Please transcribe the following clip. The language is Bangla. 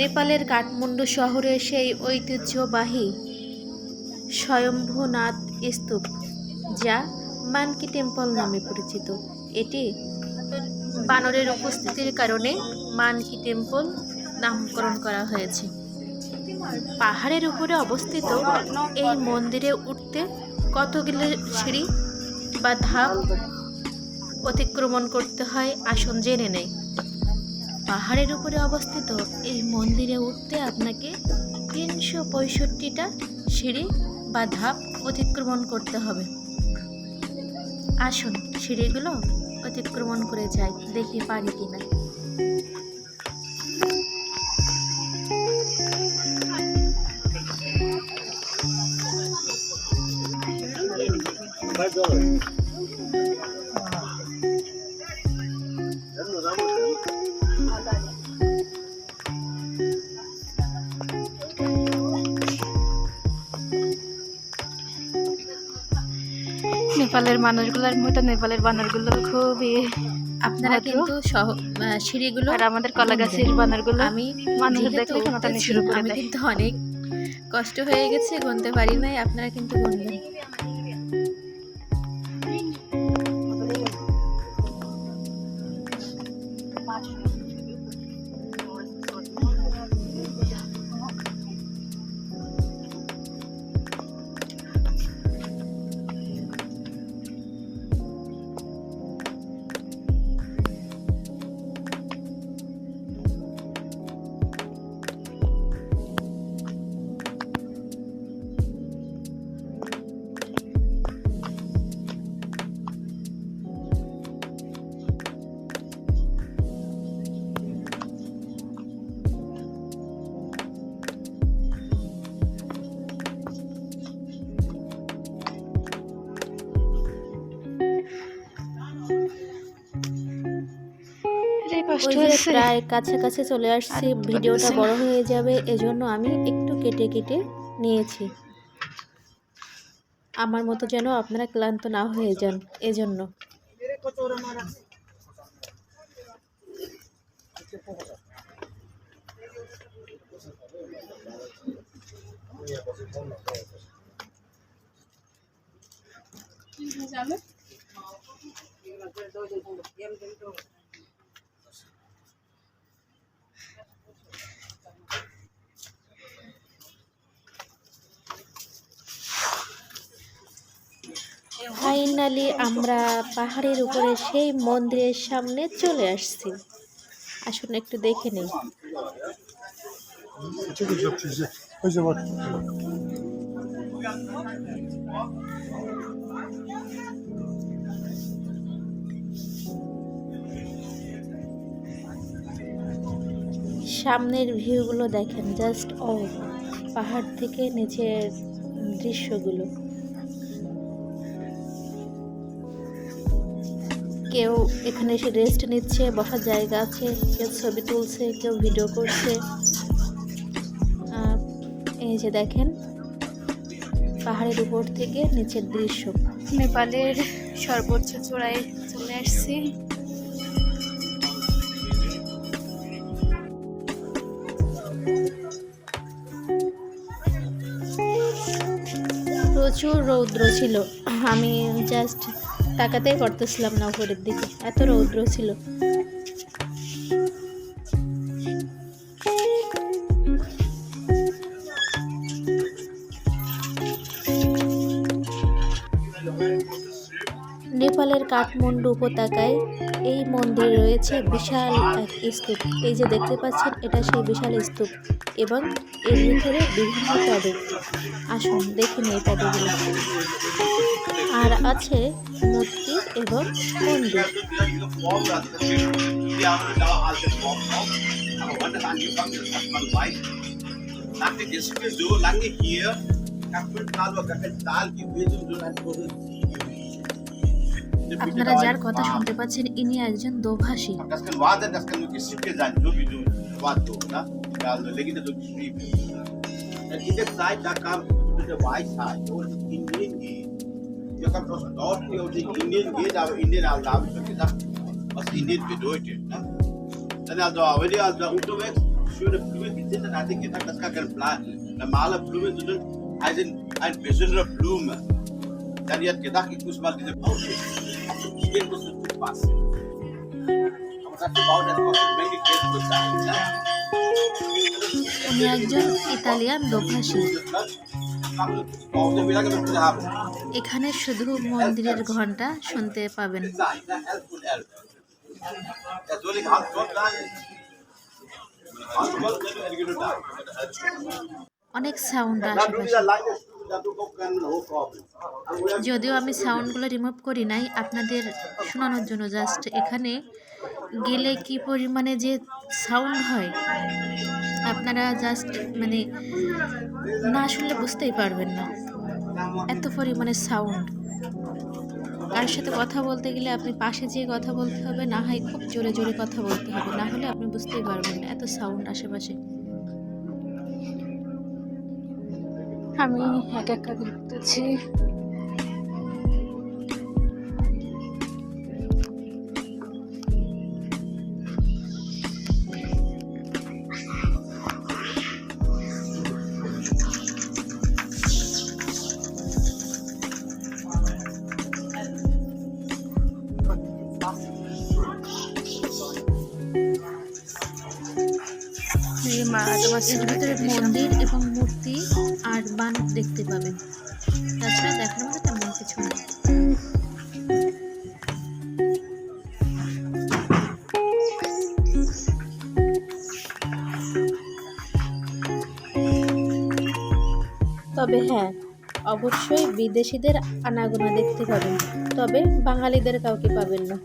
নেপালের কাঠমান্ডু শহরে সেই ঐতিহ্যবাহী স্বয়ম্ভুনাথ স্তূপ, যা মানকি টেম্পল নামে পরিচিত। এটি বানরের উপস্থিতির কারণে মানকি টেম্পল নামকরণ করা হয়েছে। পাহাড়ের উপরে অবস্থিত এই মন্দিরে উঠতে কতগুলো সিঁড়ি বা ধাপ অতিক্রমণ করতে হয়, আসন জেনে নেই। পাহাড়ের উপরে অবস্থিত এই মন্দিরে উঠতে আপনাকে তিনশো পঁয়ষট্টিটা সিঁড়ি বা ধাপ অতিক্রমণ করতে হবে। আসুন, সিঁড়িগুলো অতিক্রমণ করে যাই, দেখি পারি কিনা। নেপালের মানুষগুলোর মতো নেপালের বানরগুলো খুবই আপনারা কিন্তু সিঁড়িগুলো আর আমাদের কলা গাছের বানরগুলো আমি মানুষের দেখলে টানাটানি শুরু করে আমি কিন্তু অনেক কষ্ট হয়ে গেছে গুনতে পারি নাই আপনারা কিন্তু গুনবেন। এটাই কষ্ট ওই যে হয়েছে প্রায় কাছাকাছি চলে আসছি ভিডিওটা বড় হয়ে যাবে এজন্য আমি একটু কেটে কেটে নিয়েছি। আমার মতো যেন আপনারা ক্লান্ত না হয়ে যান এজন্য। ফাইনালি আমরা পাহাড়ের উপরে সেই মন্দিরের সামনে চলে আসছি আসুন একটু দেখে নেই. সামনের ভিউগুলো দেখেন জাস্ট ও পাহাড় থেকে নিচের দৃশ্যগুলো কেউ এখানে এসে রেস্ট নিচ্ছে বসার জায়গা আছে কেউ ছবি তুলছে কেউ ভিডিও করছে। এই যে দেখেন পাহাড়ের উপর থেকে নিচের দৃশ্য। নেপালের সর্বোচ্চ চূড়ায় চলে আসছি। প্রচুর রৌদ্র ছিল। আমি জাস্ট তাকাতেই করতেছিলাম না উপরের দিকে। এত রৌদ্র ছিল। কাঠমান্ডু উপত্যকায় এই মন্দির রয়েছে বিশাল এক স্তূপ। এই যে দেখতে পাচ্ছেন, এটা সেই বিশাল স্তূপ এবং এর ভিতরে বিভিন্ন তাদের আসুন, দেখে নিই পদগুলো আর আছে মূর্তি এবং মন্দির। আপনারা যার কথা শুনতে পাচ্ছেন ইনি একজন দোভাষী. Normale Blume, sondern ein, ein besondere Blume. Dann hat gedacht, ich muss mal diese Bauschicht. উনি একজন ইতালিয়ান দোভাষী? এখানে শুধু মন্দিরের ঘণ্টা শুনতে পাবেন. অনেক সাউন্ড আশেপাশে যদিও আমি সাউন্ডগুলো রিমুভ করি নাই, আপনাদের শোনানোর জন্য জাস্ট এখানে গেলে কি পরিমাণে যে সাউন্ড হয়, আপনারা জাস্ট মানে না শুনলে বুঝতেই পারবেন না। এত পরিমাণে সাউন্ড। কার সাথে কথা বলতে গেলে আপনি পাশে যেয়ে কথা বলতে হবে, না হয় খুব জোরে জোরে কথা বলতে হবে, না হলে আপনি বুঝতেই পারবেন না, এত সাউন্ড আশেপাশে। আমি এক একা ঘুরতেছি এই মা তোমার এর ভিতরে মন্দির এবং মূর্তি। বানর দেখতে পাবেন তাছাড়া দেখার মতো তেমন কিছু নেই তবে হ্যাঁ অবশ্যই বিদেশিদের আনাগোনা দেখতে পাবেন। তবে বাঙালিদের কাউকে পাবেন না।